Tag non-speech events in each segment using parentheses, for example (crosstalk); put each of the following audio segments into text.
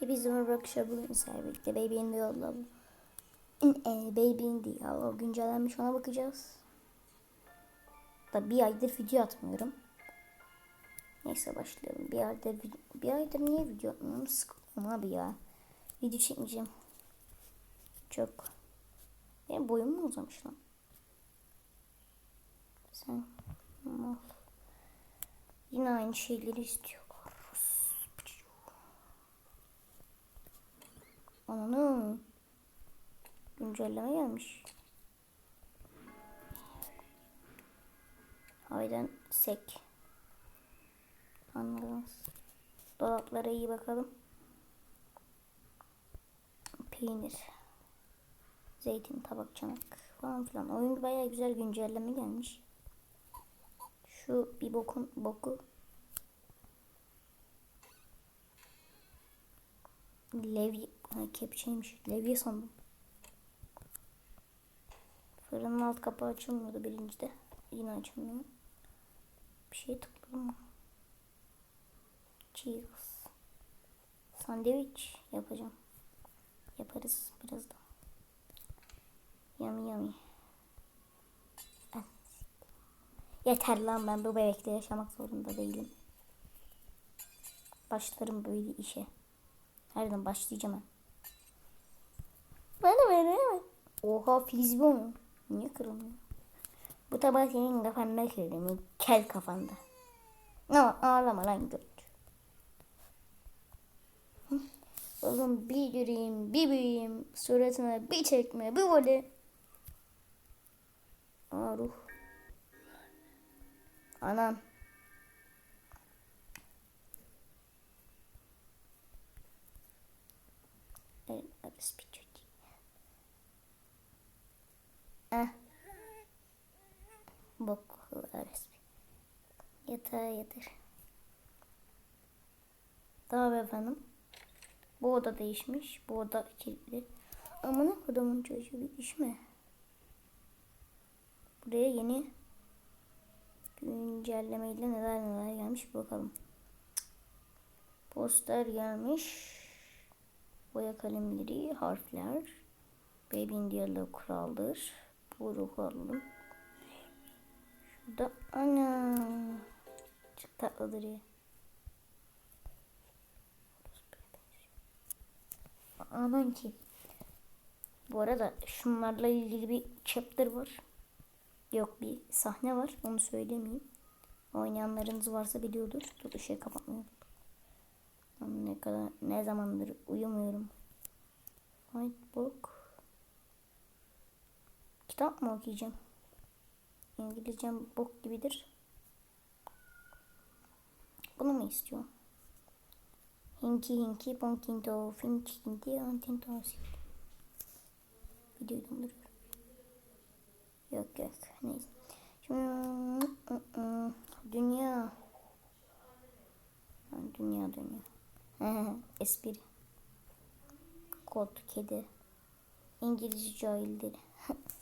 Hepinize merhaba arkadaşlar bugün sizlerle birlikte Baby in the Yolda e, Baby in the Yolda güncellenmiş ona bakacağız. Da bir aydır video atmıyorum. Neyse başlayalım. Bir aydır, bir aydır niye video atmıyorum? Sıkıldım abi ya. Video çekmeyeceğim. Çok. Benim boyum mu uzamış lan? Sen. Yine aynı şeyleri istiyorlar. Ananı. Güncelleme gelmiş. Hayden sek. Anladınız. Dolaplara iyi bakalım. Peynir. Zeytin, tabak, çanak falan filan. Oyun bayağı güzel güncelleme gelmiş. Şu bir bokun boku Levi ha, kepçeymiş. Levi sandım. Fırının alt kapağı açılmıyordu birincide. Yine açılmıyor. Bir şey tıkladım? Cheers. Sandviç yapacağım. Yaparız birazdan. Yummy yummy. Ah. Yeter lan ben bu bebekle yaşamak zorunda değilim. Başlarım böyle işe. Nereden başlayacağım ben? Bana ver hemen. Oha frisbee mu? Niye kırılmıyor? Bu tabağı senin kafanda kırdım. Kel kafanda. Ne ağlama lan göt. Oğlum bir yürüyeyim, bir büyüyeyim, suratına bir çekme, bir voley. Aa ruh. Anam. Evet, Ah. Bok orası. Yatağa yatır. Tamam efendim. Bu oda değişmiş. Bu oda kilitli. Amına kodumun çocuğu bir düşme. Buraya yeni güncellemeyle neler neler gelmiş bakalım. Poster gelmiş. Boya kalemleri, harfler. Baby'in diyaloğu kuraldır. Bu ruhu alalım. Şurada ana. Çok tatlıdır ya. Anan ki. Bu arada şunlarla ilgili bir chapter var. Yok bir sahne var. Onu söylemeyeyim. Oynayanlarınız varsa biliyordur. Dur ışığı kapatmayalım. Ne kadar ne zamandır uyumuyorum. White book. Kitap mı okuyacağım? İngilizcem bok gibidir. Bunu mu istiyorum? Hinki hinki ponkinto finçkinti antinto Videoyu donduruyorum. Yok yok neyse. Şimdi dünya dünya dünya. (laughs) Espri. Kod kedi. İngilizce cahildir. (laughs)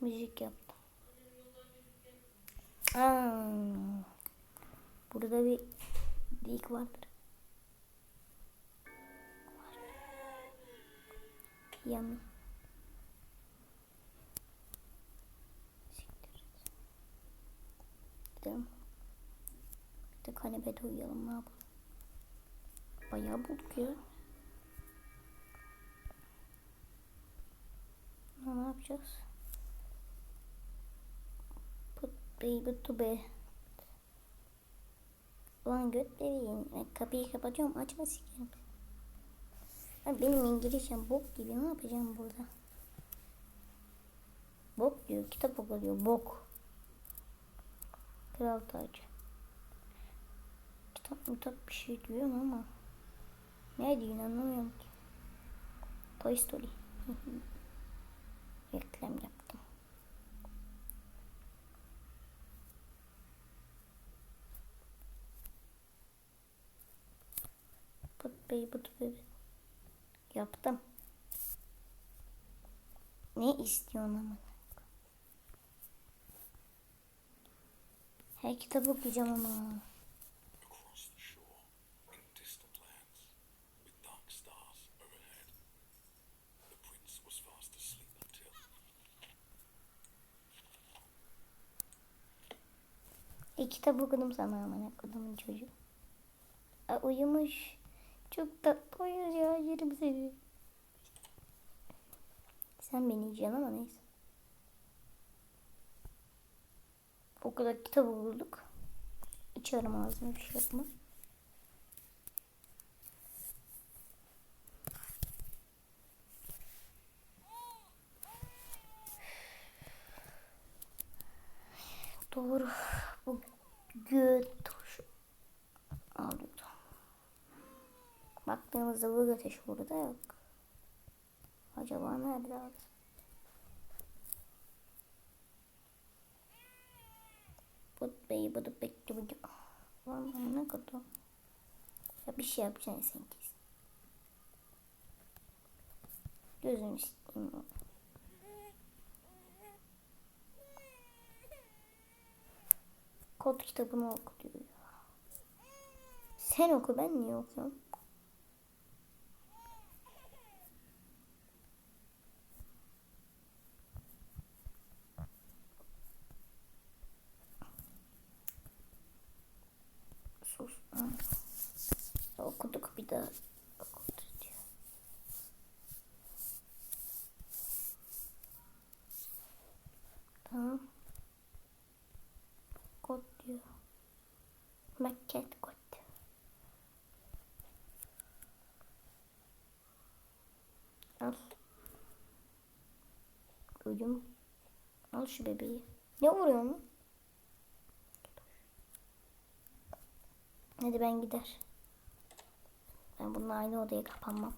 Müzik yaptım. Aa, burada bir dik vardır. Yummy. Gidelim. Bir de kanepede uyuyalım ne yapalım. Bayağı bulduk ya. Ne yapacağız? Put baby to bed. Ulan göt bebeğim. Ben kapıyı kapatıyorum. Açma sikerim. Benim İngilizcem bok gibi. Ne yapacağım burada? Bok diyor. Kitap okuyor. Bok. Kral tacı. Kitap kitap bir şey diyor ama. Ne diyor anlamıyorum ki. Toy Story. (laughs) Reklam yaptım. Baby baby. Yaptım. Ne istiyorsun ama? Her kitabı okuyacağım ama. E, kitap okudum sana aman okudumun çocuğu. E, uyumuş. Çok tatlı uyuyor ya yerim seni. Sen beni yiyeceksin ama neyse. O kadar kitap okuduk. İçerim ağzına bir şey yapma. Doğru. Bu göt Baktığımızda bu göt tuşu burada yok. Acaba nerede abi? Put bey budu bekle budu. Vallahi ne kadar. Ya bir şey yapacaksın sen kesin. Gözünü sikeyim. Kod kitabını oku diyor ya. Sen oku ben niye okuyorum? Sus. Ha. Okuduk bir daha. Okuduk diyor. Tamam. Kod diyor. Maket kod. Al. Duydum. Al şu bebeği. Ne vuruyor mu? Hadi ben gider. Ben bununla aynı odaya kapanmam.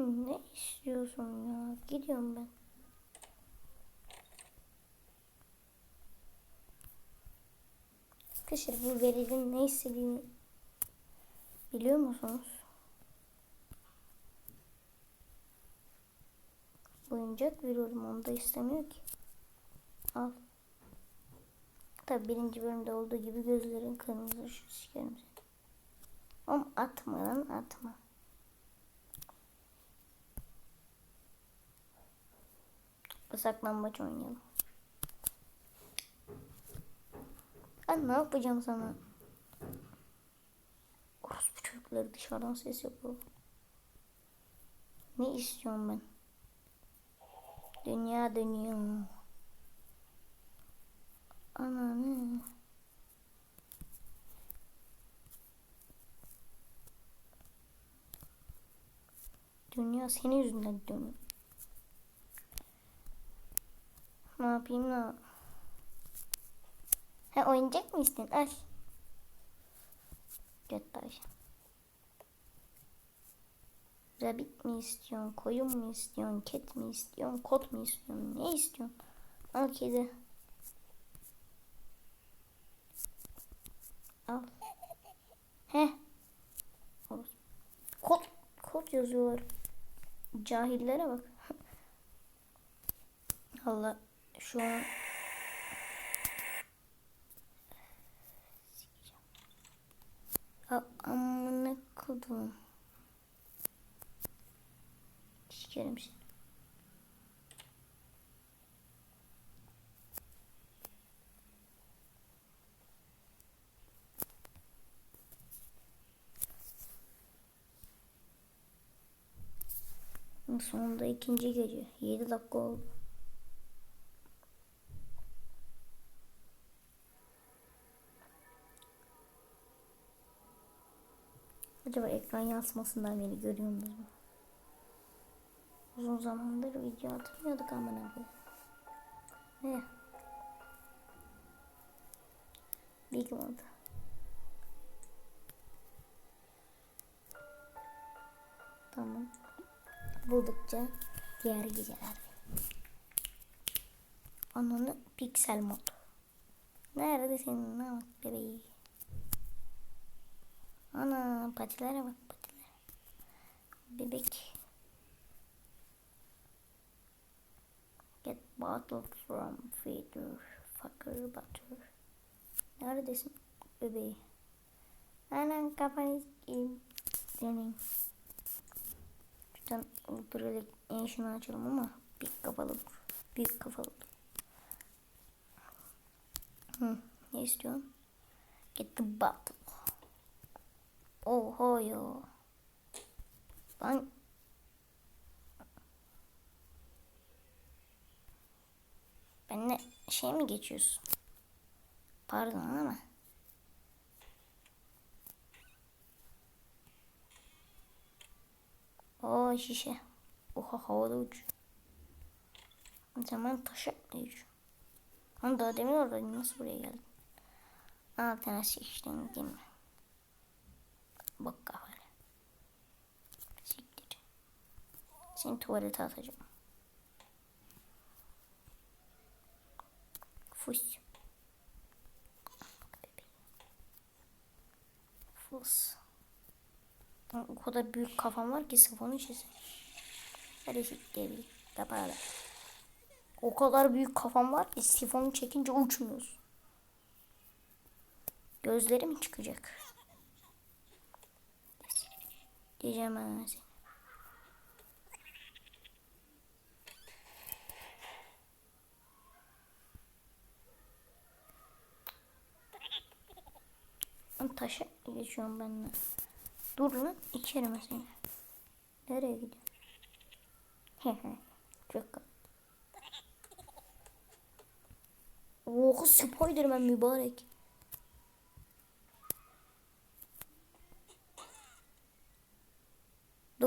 Ne istiyorsun ya? Gidiyorum ben. Arkadaşlar bu verinin ne istediğini biliyor musunuz? Oyuncak veriyorum onu da istemiyor ki. Al. Tabi birinci bölümde olduğu gibi gözlerin kırmızı şu sikerim. Ama atma lan atma. Saklambaç oynayalım. Ben ne yapacağım sana? Orospu çocukları dışarıdan ses yapıyor. Ne istiyorum ben? Dünya dünya. Ananı. Dünya senin yüzünden dönüyor. Ne yapayım ne? Ha oyuncak mı istiyorsun? Al. Göt tavşan. Rabbit mi istiyorsun? Koyun mu istiyorsun? Ket mi istiyorsun? Kot mu istiyorsun? Ne istiyorsun? Al kedi. Al. He. Kot. Kot yazıyorlar. Cahillere bak. (laughs) Allah şu an Ya amına kodum. Sikerim seni. Sonunda ikinci gece. 7 dakika oldu. Acaba ekran yansımasından beni görüyor musunuz? Uzun zamandır video atmıyorduk ama ne Ne? Big Mod. Tamam. Buldukça diğer geceler. Ananı piksel mod. Nerede senin ne bebeği? Ana patilere bak patilere. Bebek. Get bottle from feeder fucker butter. Neredesin? bebeği. Anan kafanı s**eyim senin. Şuradan ultra en şunu açalım ama büyük kafalı. Büyük kafalı. Hı, ne istiyorsun? Get the battle. Oho yo. Lan Benimle şey mi geçiyorsun? Pardon ama. O şişe. Oha havada uç. Zaman taşa uç. Ama daha demin oradaydım. Nasıl buraya geldin? Altına sıçtın değil mi? Bak kafanı. Siktir. Seni tuvalete atacağım. Fus. Fus. O kadar büyük kafam var ki sifonu çizim. Hadi siktir bir. O kadar büyük kafam var ki sifonu çekince uçmuyorsun. Gözlerim çıkacak. Diyeceğim ben seni. Taşa geçiyorum ben de. Dur lan içerim seni. Nereye gidiyorsun? Çok kal. Oha Spiderman mübarek.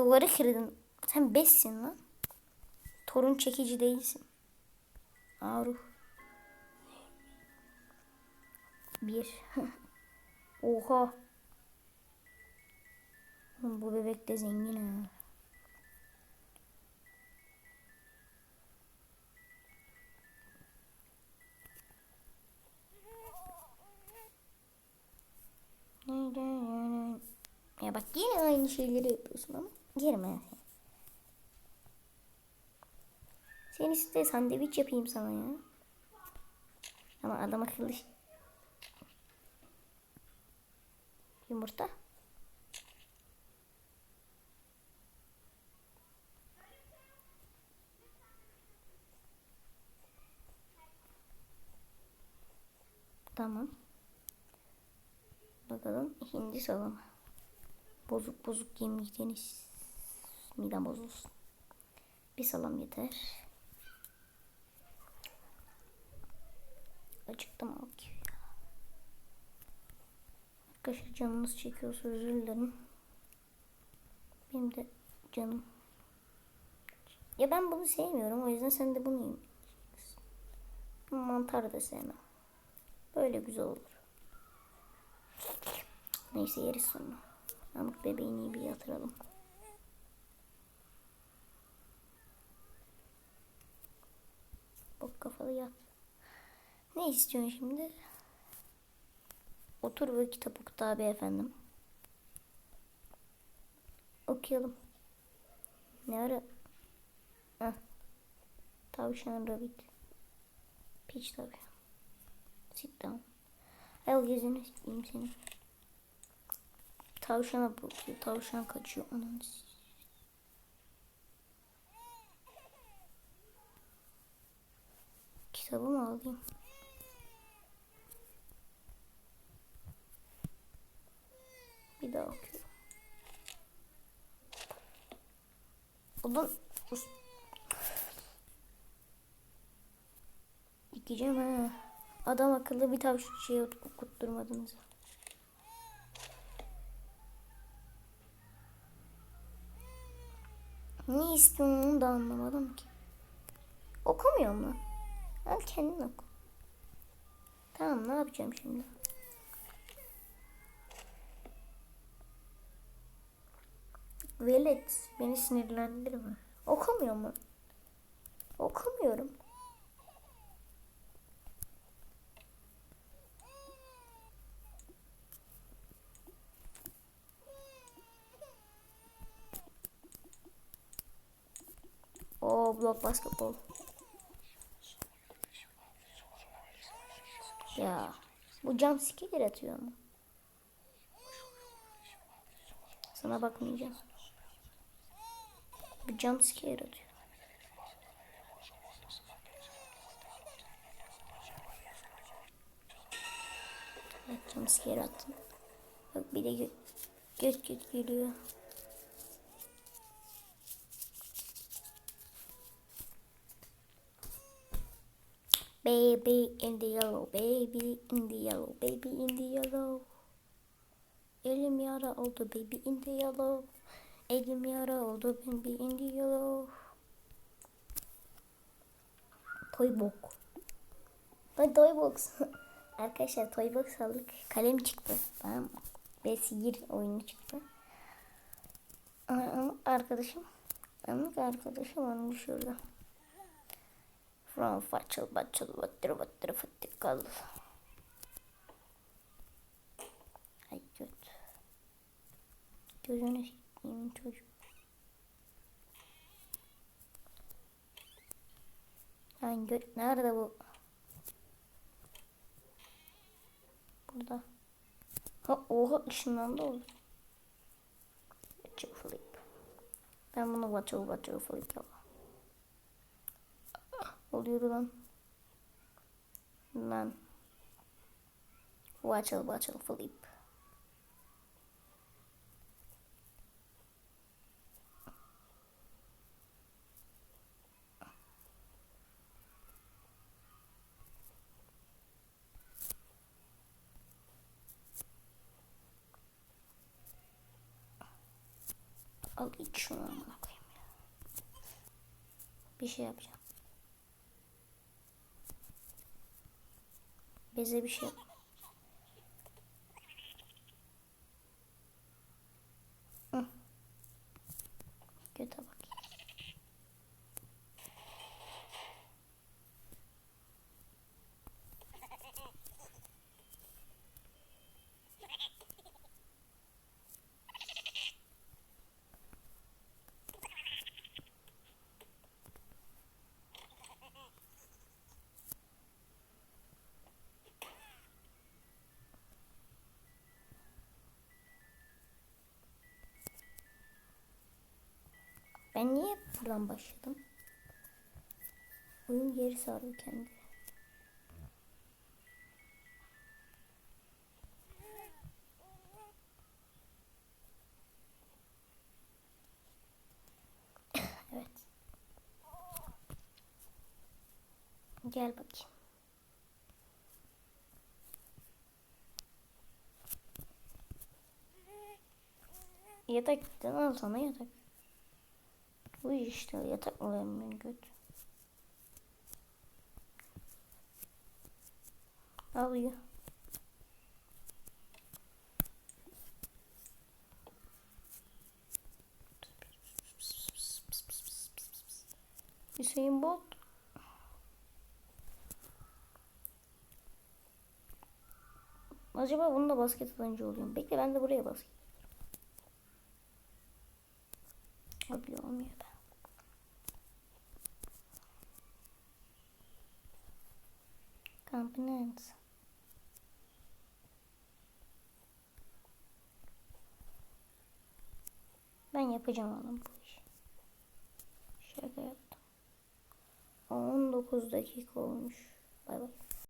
Duvarı kırdın. Sen bessin lan. Torun çekici değilsin. Aruh. Bir. (laughs) Oha. Bu bebek de zengin ha. Ya bak yine aynı şeyleri yapıyorsun ama girme. Sen iste sandviç yapayım sana ya. Ama adam akıllı. Yumurta. Tamam. Bakalım hindi salamı. Bozuk bozuk yemeyeceğiniz midem bozulsun. Bir salam yeter. Acıktım abi. Arkadaşlar canınız çekiyorsa özür dilerim. Benim de canım. Ya ben bunu sevmiyorum o yüzden sen de bunu yemeyeceksin. Mantar da sevmem. Böyle güzel olur. Neyse yeriz sonra. Pamuk bebeğini iyi bir yatıralım. Yat. Ne istiyorsun şimdi? Otur ve kitap oku tabi efendim. Okuyalım. Ne ara? Heh. Tavşan rabbit. Peach tabii. Sit down. Al yüzünü sikeyim seni. Tavşana bakıyor. Tavşan kaçıyor. Onun Kitabımı alayım. Bir daha okuyorum. Dikeceğim ha. Adam akıllı bir tavşan şey okutturmadınız. Ne istiyorsun onu da anlamadım ki. Okumuyor mu? Al kendin oku. Tamam ne yapacağım şimdi? Velet beni sinirlendirme. Okumuyor mu? Okumuyorum. O blok basketbol. Ya bu cam siker atıyor mu? Sana bakmayacağım. Bu cam siker atıyor. Evet cam siker attım. Bak bir de gö göt göt geliyor. Baby in the yellow, baby in the yellow, baby in the yellow. Elim yara oldu baby in the yellow. Elim yara oldu baby in the yellow. Toy box. Ben toy box. (laughs) Arkadaşlar toy box aldık. Kalem çıktı. Tamam mı? Ve sihir oyunu çıktı. Ama Arkadaşım. Anlık arkadaşım onu şurada. From façıl baçıl battır battır fıttık kaldı. Ay göt. Gözünü sikeyim çocuk. Lan göt nerede bu? Burada. Ha oha ışınlandı oldu. Watch flip. Ben bunu watch watch flip yapalım. Oluyor lan. Lan. Watch watch flip. Al iç şunu amına koyayım ya. Bir şey yapacağım. Beze bir şey yap. Ben niye buradan başladım? Oyun geri sardı kendi. (coughs) evet. Gel bakayım. Yataktan al sana yatak. Bu işte yatak ben göt. Alıyor. Hüseyin Bolt. Acaba bununla basket atınca oluyor mu? Bekle ben de buraya basket Abi olmuyor da. Components. Ben yapacağım oğlum bu işi. Şaka yaptım. 19 dakika olmuş. Bay bay.